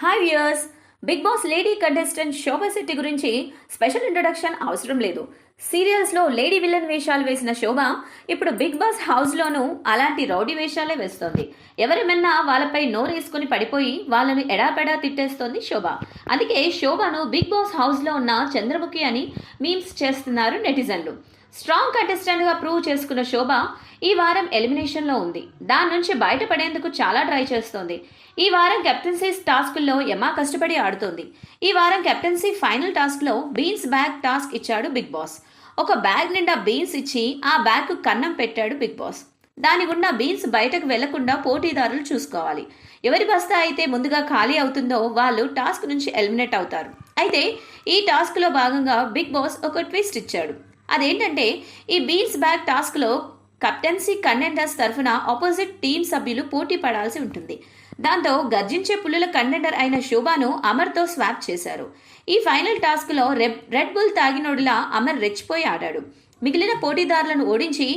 Hi viewers Big Boss lady contestant Shobha Shetty గురించి special introduction అవసరం లేదు. సీరియల్స్లో లేడీ విలన్ వేషాలు వేసిన శోభ ఇప్పుడు బిగ్ బాస్ హౌస్లోనూ అలాంటి రౌడీ వేషాలే వేస్తోంది. ఎవరేమన్నా వాళ్ళపై నోరేసుకుని పడిపోయి వాళ్ళని ఎడాపెడా తిట్టేస్తోంది శోభ. అందుకే శోభను బిగ్ బాస్ హౌస్లో ఉన్న చంద్రముఖి అని మీమ్స్ చేస్తున్నారు నెటిజన్లు స్ట్రాంగ్ కంటెస్టెంట్గా ప్రూవ్ చేసుకున్న శోభ ఈ వారం ఎలిమినేషన్లో ఉంది. దాని నుంచి బయటపడేందుకు చాలా ట్రై చేస్తోంది. ఈ వారం కెప్టెన్సీ టాస్కుల్లో యమా కష్టపడి ఆడుతోంది. ఈ వారం కెప్టెన్సీ ఫైనల్ టాస్క్లో బీన్స్ బ్యాగ్ టాస్క్ ఇచ్చాడు బిగ్ బాస్. ఒక బ్యాగ్ నిండా బీన్స్ ఇచ్చి ఆ బ్యాగ్కు కన్నం పెట్టాడు బిగ్ బాస్. దాని గుండా బీన్స్ బయటకు వెళ్ళకుండా పోటీదారులు చూసుకోవాలి. ఎవరి బస్తా అయితే ముందుగా ఖాళీ అవుతుందో వాళ్ళు టాస్క్ నుంచి ఎలిమినేట్ అవుతారు. అయితే ఈ టాస్క్లో భాగంగా బిగ్ బాస్ ఒక ట్విస్ట్ ఇచ్చాడు. అదేంటంటే ఈ బీన్స్ బ్యాగ్ టాస్క్లో కెప్టెన్సీ కంటెండర్స్ తరఫున ఆపోజిట్ టీం సభ్యులు పోటీ పడాల్సి ఉంటుంది. దాంతో గర్జించే పులుల కంటెండర్ అయిన శోభాను అమర్తో స్వాప్ చేశారు. ఈ ఫైనల్ టాస్క్లో రెడ్ రెడ్ బుల్ తాగినోడిలా అమర్ రెచ్చిపోయి ఆడాడు. మిగిలిన పోటీదారులను ఓడించి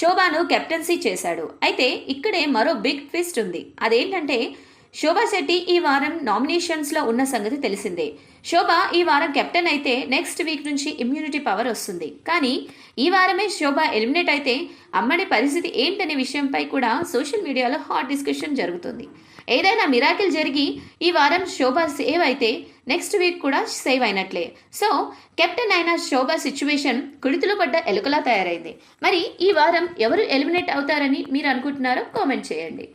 శోభాను కెప్టెన్సీ చేశాడు. అయితే ఇక్కడే మరో బిగ్ ట్విస్ట్ ఉంది. అదేంటంటే శోభా శెట్టి ఈ వారం నామినేషన్స్లో ఉన్న సంగతి తెలిసిందే. శోభ ఈ వారం కెప్టెన్ అయితే నెక్స్ట్ వీక్ నుంచి ఇమ్యూనిటీ పవర్ వస్తుంది. కానీ ఈ వారమే శోభ ఎలిమినేట్ అయితే అమ్మడి పరిస్థితి ఏంటనే విషయంపై కూడా సోషల్ మీడియాలో హాట్ డిస్కషన్ జరుగుతుంది. ఏదైనా మిరాకిల్ జరిగి ఈ వారం శోభ సేవ్ అయితే నెక్స్ట్ వీక్ కూడా సేవ్ అయినట్లే. సో కెప్టెన్ అయిన శోభ సిచ్యువేషన్ కుడితులు పడ్డ ఎలుకలా తయారైంది. మరి ఈ వారం ఎవరు ఎలిమినేట్ అవుతారని మీరు అనుకుంటున్నారో కామెంట్ చేయండి.